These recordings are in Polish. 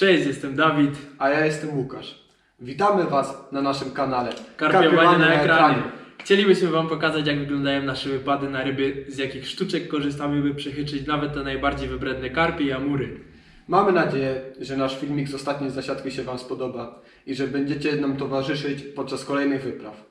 Cześć, jestem Dawid. A ja jestem Łukasz. Witamy Was na naszym kanale Karpiowanie na ekranie. Chcielibyśmy Wam pokazać, jak wyglądają nasze wypady na ryby, z jakich sztuczek korzystamy, by przechytrzyć nawet te najbardziej wybredne karpie i amury. Mamy nadzieję, że nasz filmik z ostatniej zasiadki się Wam spodoba i że będziecie nam towarzyszyć podczas kolejnych wypraw.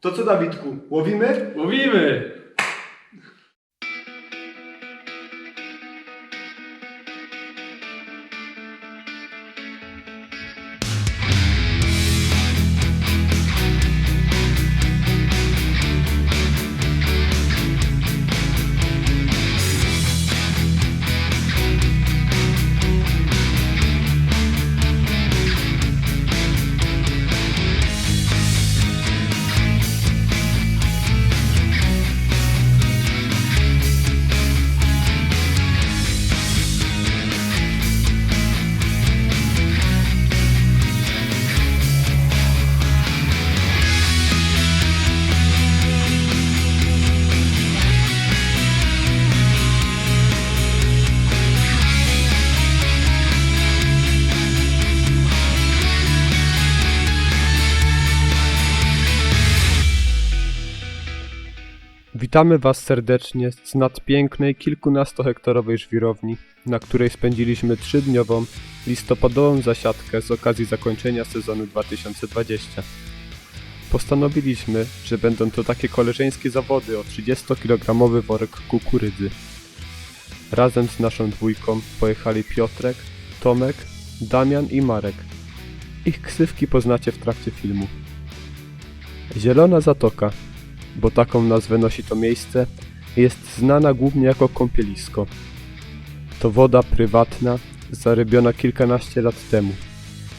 To co Dawidku, łowimy? Łowimy! Witamy Was serdecznie z nadpięknej kilkunastohektarowej żwirowni, na której spędziliśmy trzydniową listopadową zasiadkę z okazji zakończenia sezonu 2020. Postanowiliśmy, że będą to takie koleżeńskie zawody o 30-kilogramowy worek kukurydzy. Razem z naszą dwójką pojechali Piotrek, Tomek, Damian i Marek. Ich ksywki poznacie w trakcie filmu. Zielona Zatoka bo taką nazwę nosi to miejsce, jest znana głównie jako kąpielisko. To woda prywatna, zarybiona kilkanaście lat temu.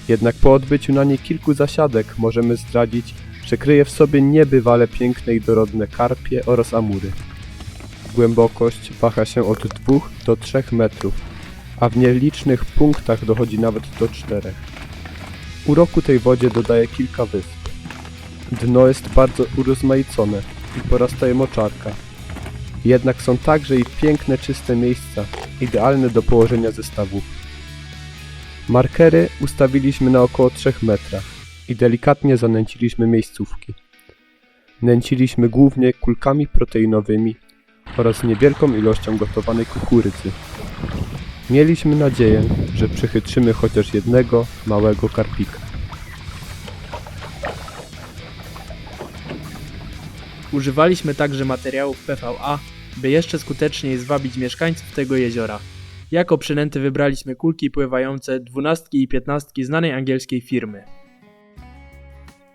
Jednak po odbyciu na niej kilku zasiadek możemy zdradzić, że kryje w sobie niebywale piękne i dorodne karpie oraz amury. Głębokość waha się od 2 do 3 metrów, a w nielicznych punktach dochodzi nawet do 4. Uroku tej wodzie dodaje kilka wysp. Dno jest bardzo urozmaicone i porasta je moczarka. Jednak są także i piękne, czyste miejsca, idealne do położenia zestawów. Markery ustawiliśmy na około 3 metrach i delikatnie zanęciliśmy miejscówki. Nęciliśmy głównie kulkami proteinowymi oraz niewielką ilością gotowanej kukurydzy. Mieliśmy nadzieję, że przechytrzymy chociaż jednego małego karpika. Używaliśmy także materiałów PVA, by jeszcze skuteczniej zwabić mieszkańców tego jeziora. Jako przynęty wybraliśmy kulki pływające dwunastki i piętnastki znanej angielskiej firmy.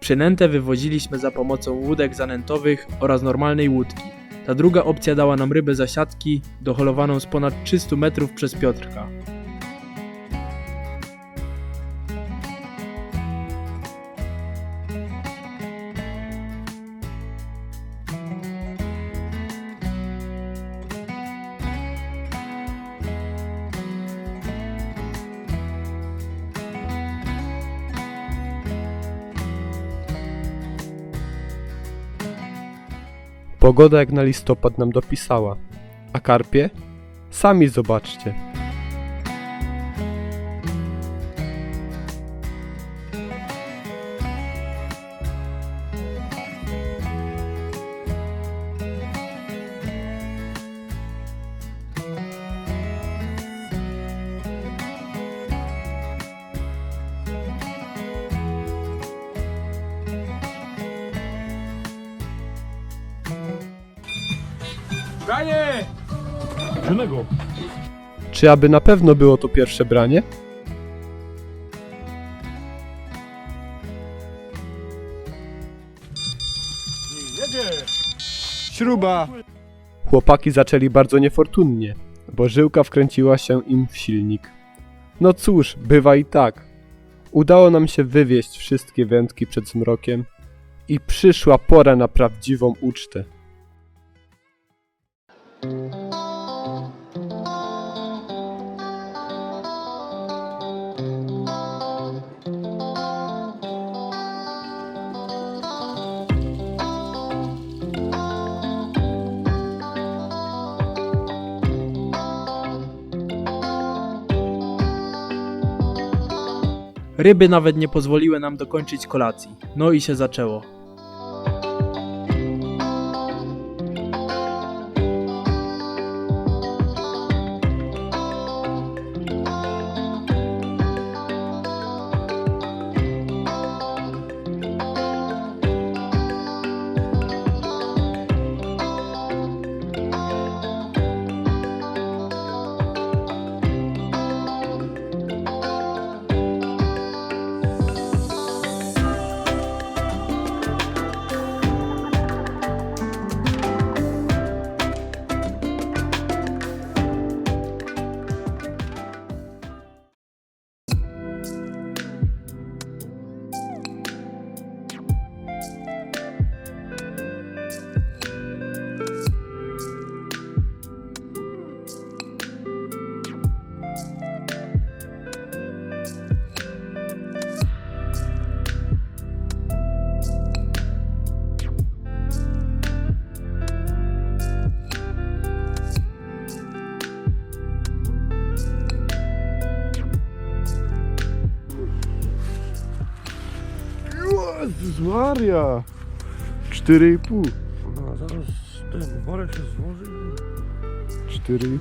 Przynętę wywoziliśmy za pomocą łódek zanętowych oraz normalnej łódki. Ta druga opcja dała nam rybę zasiadki, doholowaną z ponad 300 metrów przez Piotrka. Pogoda jak na listopad nam dopisała. A karpie? Sami zobaczcie. Czy aby na pewno było to pierwsze branie? Jedzie! Śruba! Chłopaki zaczęli bardzo niefortunnie, bo żyłka wkręciła się im w silnik. No cóż, bywa i tak. Udało nam się wywieźć wszystkie wędki przed zmrokiem i przyszła pora na prawdziwą ucztę. Ryby nawet nie pozwoliły nam dokończyć kolacji. No i się zaczęło. Maria! 4,5. No, zaraz ten worek się złoży. 4,5.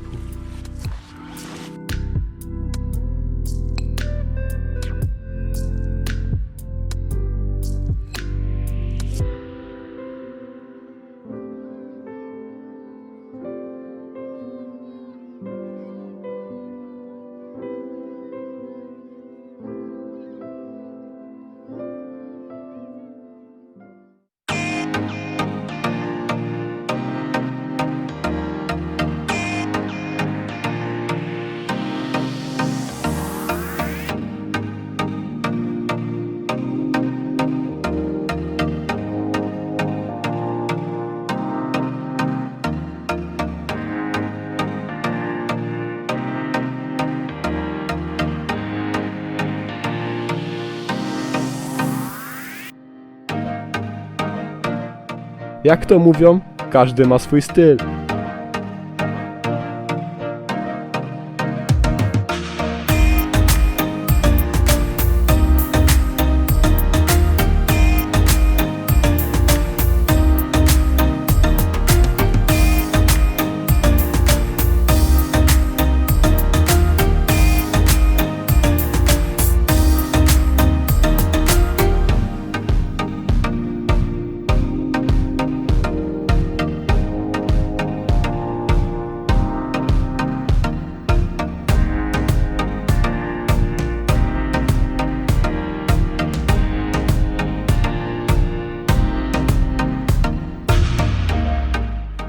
Jak to mówią, każdy ma swój styl.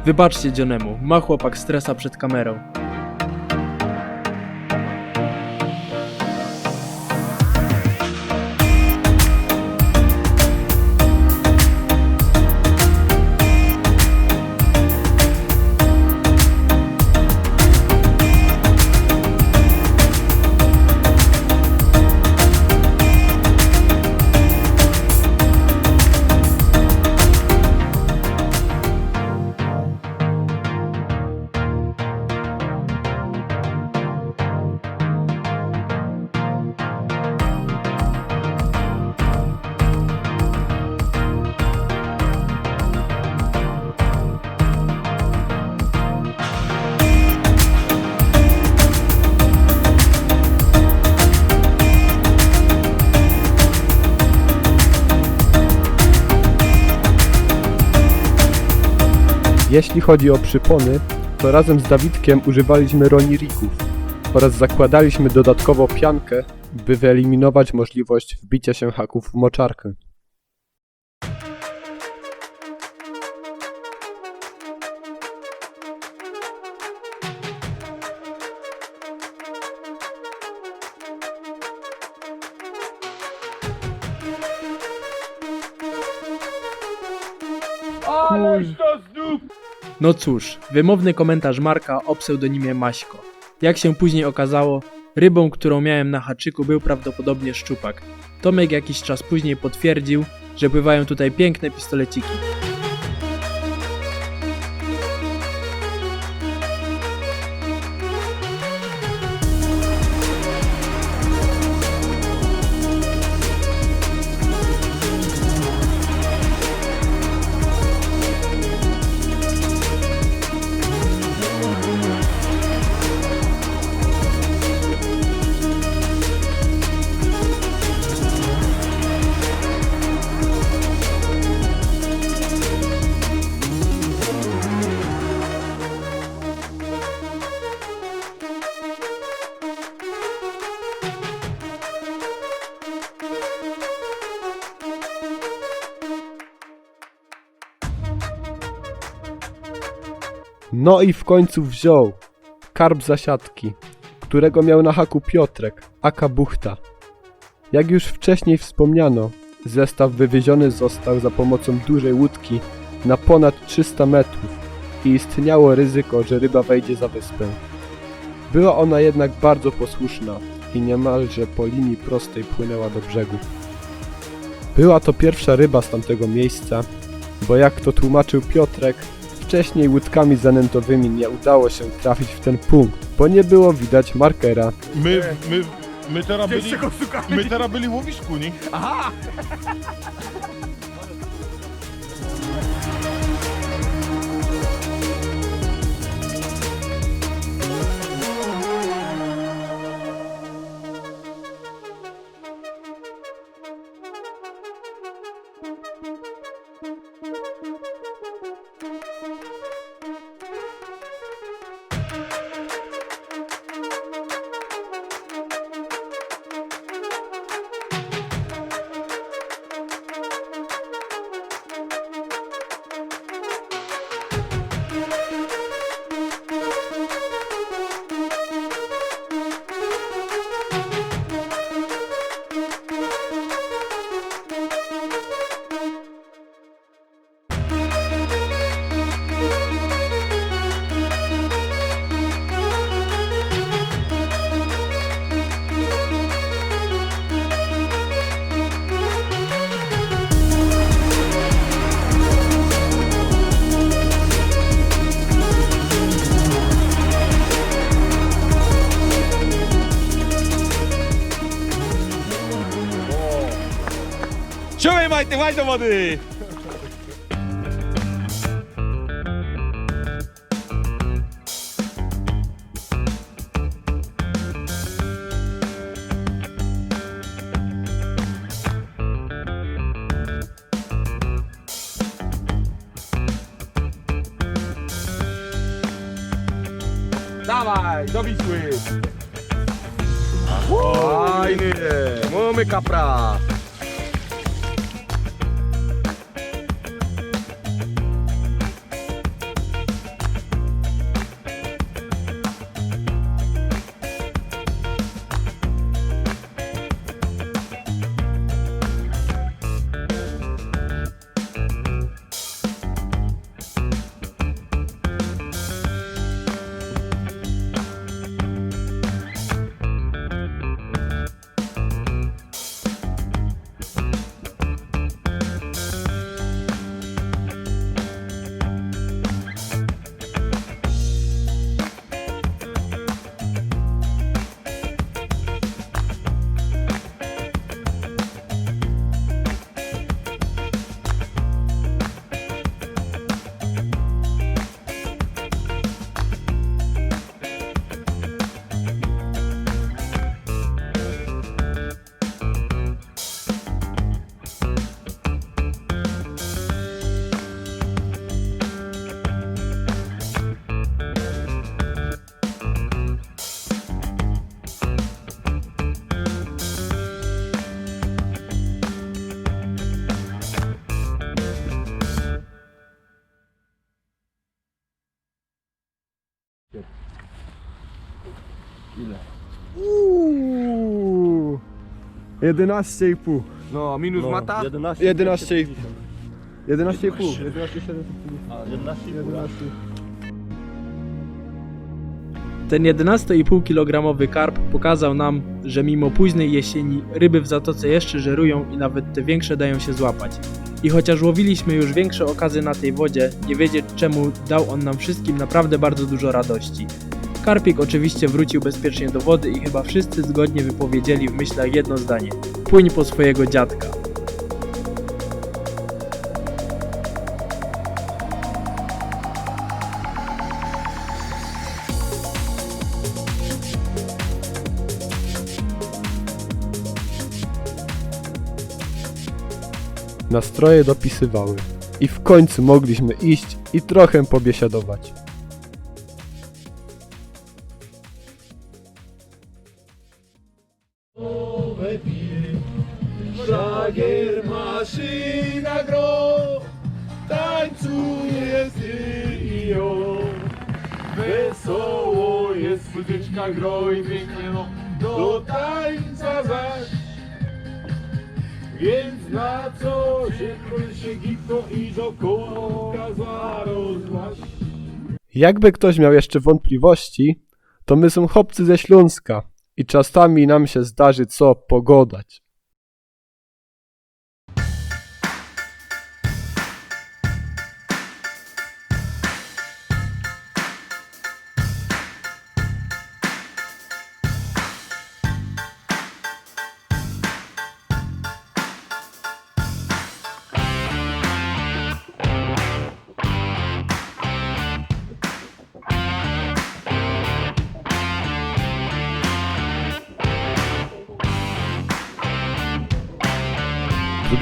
Wybaczcie Johnemu, ma chłopak stresa przed kamerą. Jeśli chodzi o przypony, to razem z Dawidkiem używaliśmy ronirików oraz zakładaliśmy dodatkowo piankę, by wyeliminować możliwość wbicia się haków w moczarkę. No cóż, wymowny komentarz Marka o pseudonimie Maśko. Jak się później okazało, rybą, którą miałem na haczyku był prawdopodobnie szczupak. Tomek jakiś czas później potwierdził, że pływają tutaj piękne pistoleciki. No i w końcu wziął karp zasiadki, którego miał na haku Piotrek, aka Buchta. Jak już wcześniej wspomniano, zestaw wywieziony został za pomocą dużej łódki na ponad 300 metrów i istniało ryzyko, że ryba wejdzie za wyspę. Była ona jednak bardzo posłuszna i niemalże po linii prostej płynęła do brzegu. Była to pierwsza ryba z tamtego miejsca, bo jak to tłumaczył Piotrek, wcześniej łódkami zanętowymi nie udało się trafić w ten punkt, bo nie było widać markera. My, my, my teraz byli, my teraz byli w łowisku, nie? Siłaj majty, chodź do wody! Dawaj, do Wisły! Fajny! 11,5. No, minus mata? 11,5. 11,5. 11,750. Ten 11,5 kg karp pokazał nam, że mimo późnej jesieni ryby w zatoce jeszcze żerują i nawet te większe dają się złapać. I chociaż łowiliśmy już większe okazy na tej wodzie, nie wiedzieć czemu dał on nam wszystkim naprawdę bardzo dużo radości. Karpik oczywiście wrócił bezpiecznie do wody i chyba wszyscy zgodnie wypowiedzieli w myślach jedno zdanie: płyń po swojego dziadka. Nastroje dopisywały. I w końcu mogliśmy iść i trochę pobiesiadować. Szlagier maszyna gro, tańcuje z ją. muzyczka groi pięknie, no do tańca zaś. Więc na co się król się gitno i dookoła zarozłaś. Jakby ktoś miał jeszcze wątpliwości, to my są chłopcy ze Śląska i czasami nam się zdarzy co pogodać.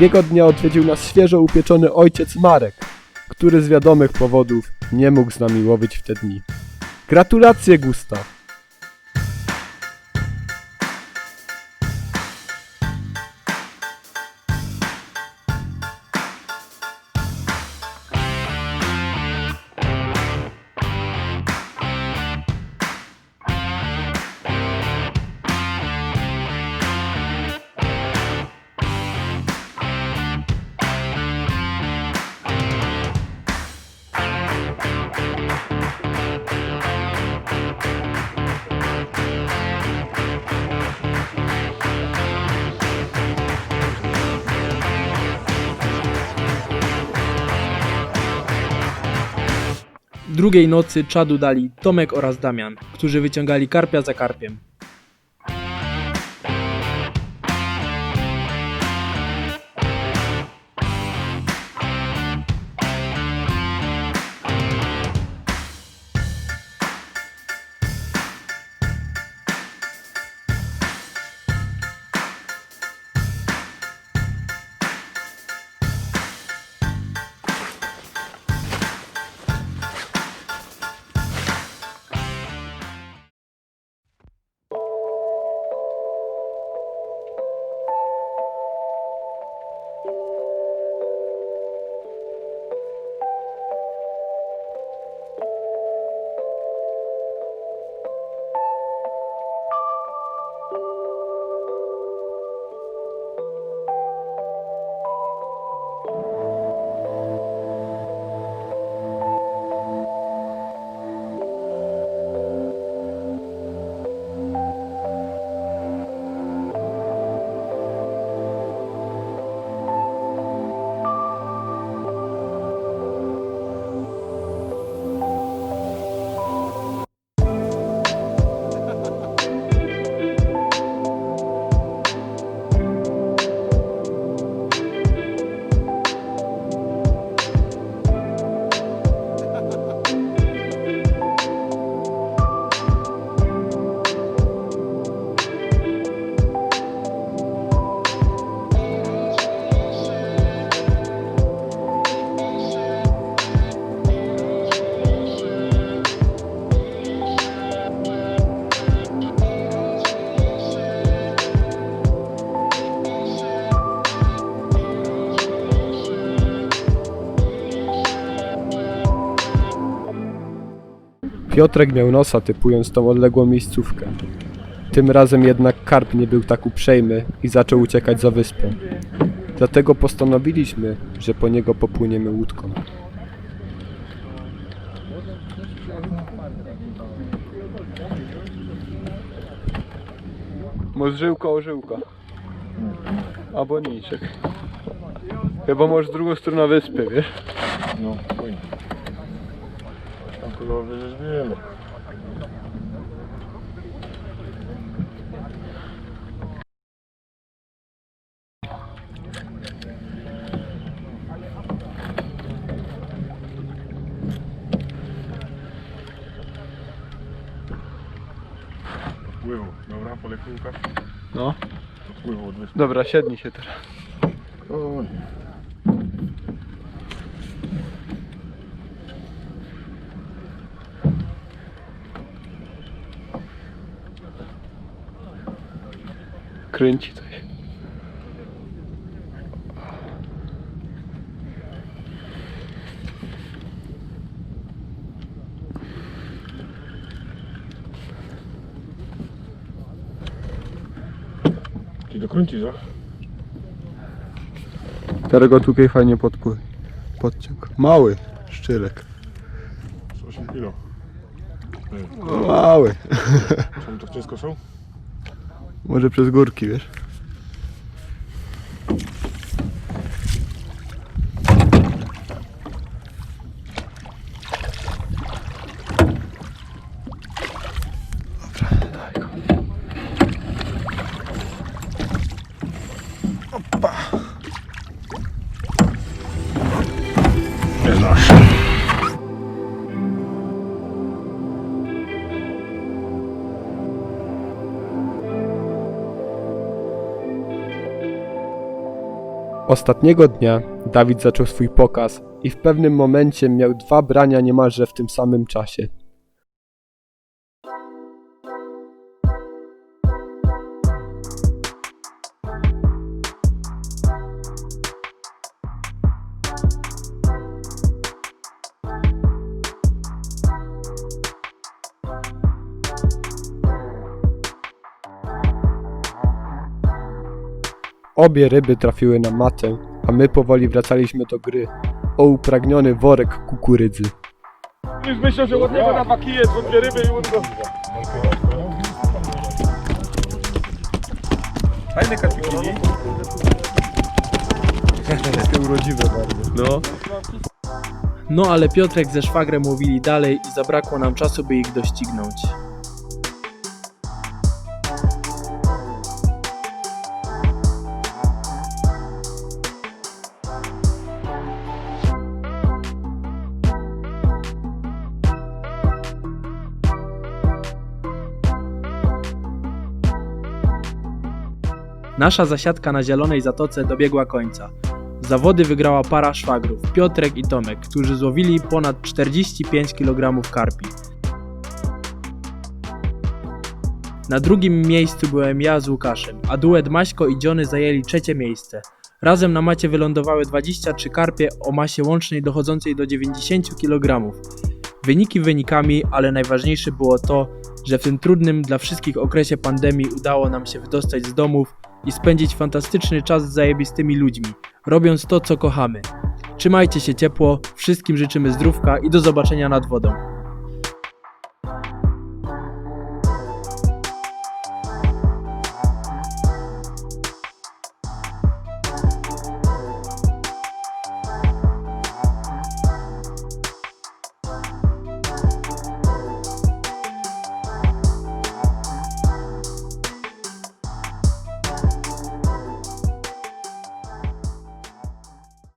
Drugiego dnia odwiedził nas świeżo upieczony ojciec Marek, który z wiadomych powodów nie mógł z nami łowić w te dni. Gratulacje, Gustaw! Drugiej nocy czadu dali Tomek oraz Damian, którzy wyciągali karpia za karpiem. Piotrek miał nosa typując tą odległą miejscówkę. Tym razem jednak karp nie był tak uprzejmy i zaczął uciekać za wyspę. Dlatego postanowiliśmy, że po niego popłyniemy łódką. Możżyłka, orzyłka. Albo niczek. Chyba masz drugą stronę wyspy, wiesz? No. Już wiemy. Pływał, dobra, polekułka. No. Pływał od wyspy. Dobra, siednij się teraz. O, nie. kręci coś. Ty dokręcisz, a? Teraz go tutaj fajnie podpły, podciąg. Mały szczylek. Z 8 kilo. Mały. Czy oni tak ciężko są? Może przez górki, wiesz? Ostatniego dnia Dawid zaczął swój pokaz i w pewnym momencie miał dwa brania niemalże w tym samym czasie. Obie ryby trafiły na matę, a my powoli wracaliśmy do gry. O upragniony worek kukurydzy. Już myślę, że od niego na bo dwie ryby i go. Fajne? Takie urodziwe bardzo. No. No ale Piotrek ze szwagrem łowili dalej i zabrakło nam czasu, by ich doścignąć. Nasza zasiadka na Zielonej Zatoce dobiegła końca. Zawody wygrała para szwagrów, Piotrek i Tomek, którzy złowili ponad 45 kg karpi. Na drugim miejscu byłem ja z Łukaszem, a duet Maśko i Dziony zajęli trzecie miejsce. Razem na macie wylądowały 23 karpie o masie łącznej dochodzącej do 90 kg. Wyniki wynikami, ale najważniejsze było to, że w tym trudnym dla wszystkich okresie pandemii udało nam się wydostać z domów i spędzić fantastyczny czas z zajebistymi ludźmi, robiąc to, co kochamy. Trzymajcie się ciepło, wszystkim życzymy zdrówka i do zobaczenia nad wodą.